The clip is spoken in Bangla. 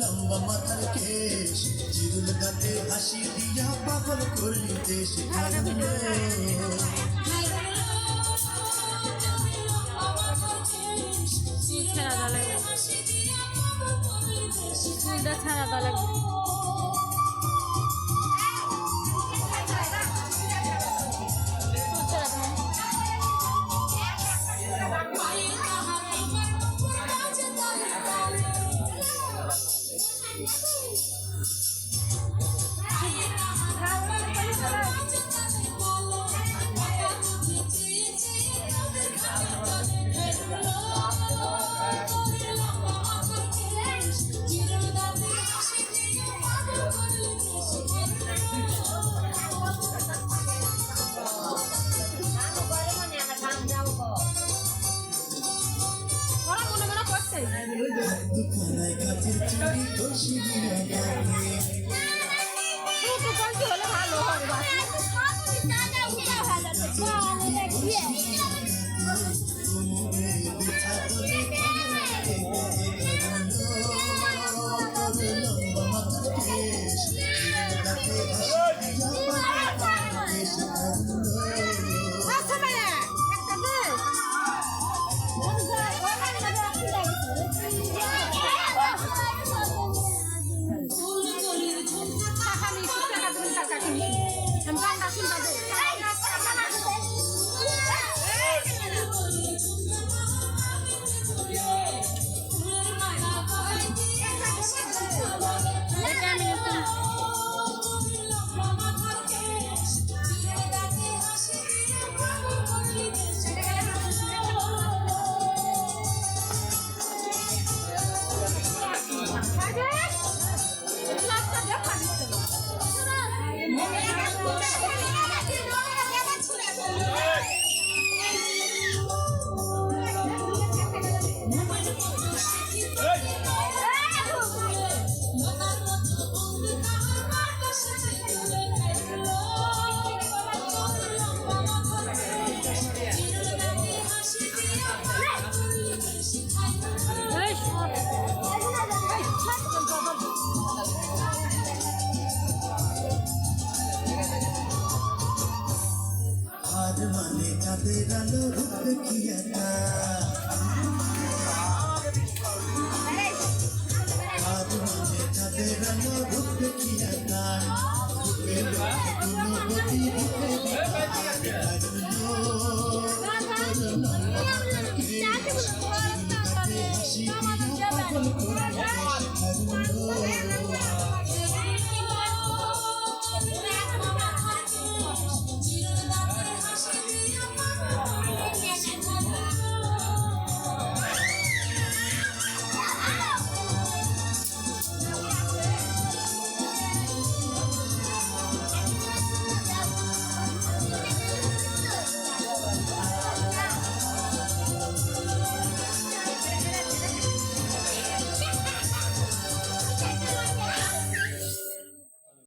লম্বা মাথার কেশ চিরুল গাতে হাসি দিয়া পাগল করলি দেশ ছাড়া দা লাগবে ছাড়া দা দুখানায় কাছে চুরি দোষী দিনা কাটে ভালো হবে? আজ মানে চাঁদের আলো কি একা আজ মানে চাঁদের আলো কি একা গুণপতি রূপে হাসি পাগল করে